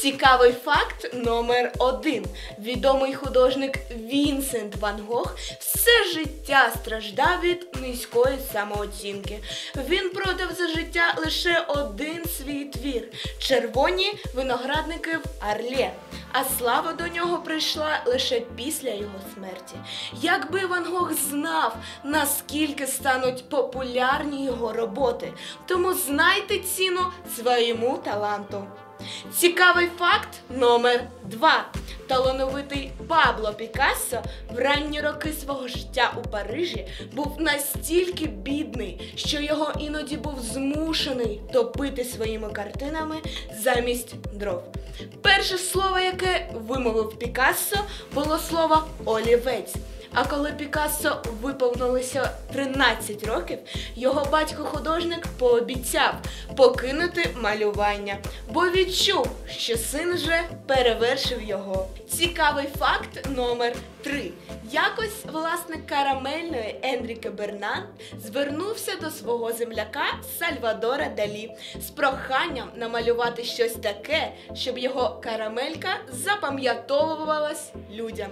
Цікавий факт номер один. Відомий художник Вінсент Ван Гог все життя страждав від низької самооцінки. Він продав за життя лише один свій твір червоні виноградники в Арлє. А слава до нього прийшла лише після його смерті. Якби Ван Гог знав, наскільки стануть популярні його роботи, тому знайте ціну своєму таланту. Цікавий факт номер два. Талановитий Пабло Пікассо в ранні роки свого життя у Парижі був настільки бідний, що його іноді був змушений топити своїми картинами замість дров. Перше слово, яке вимовив Пікассо, було слово олівець. А коли Пікассо виповнилося 13 років, його батько-художник пообіцяв покинути малювання, бо відчув, що син вже перевершив його. Цікавий факт номер 3. Якось власник карамельної Енріке Бернан звернувся до свого земляка Сальвадора Далі з проханням намалювати щось таке, щоб його карамелька запам'ятовувалась людям.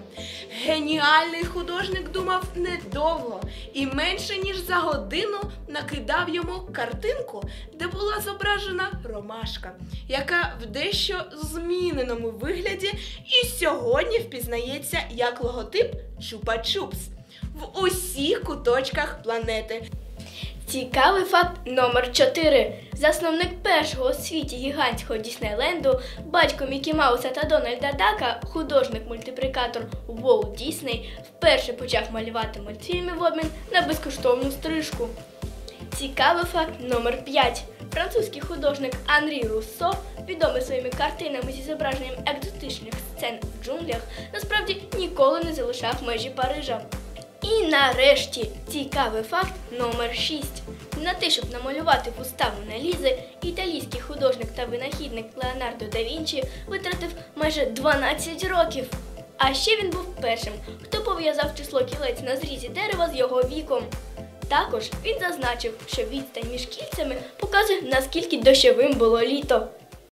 Геніальний художник думав недовго і менше ніж за годину накидав йому картинку, де була зображена ромашка, яка в дещо зміненому вигляді і сьогодні впізнається як логотип Чупа-Чупс в усіх куточках планети. Цікавий факт номер 4. Засновник першого у світі гігантського Діснейленду, батько Мікі Мауса та Дональда Дака, художник-мультиплікатор Уолт Дісней, вперше почав малювати мультфільми в обмін на безкоштовну стрижку. Цікавий факт номер 5. Французький художник Анрі Руссо, відомий своїми картинами зі зображенням екзотичних сцен в джунглях, насправді ніколи не залишав межі Парижа. І нарешті цікавий факт номер 6. На те, щоб намалювати вуста Лізи, італійський художник та винахідник Леонардо да Вінчі витратив майже 12 років. А ще він був першим, хто пов'язав число кілець на зрізі дерева з його віком. Також він зазначив, що відстань між кільцями показує, наскільки дощовим було літо.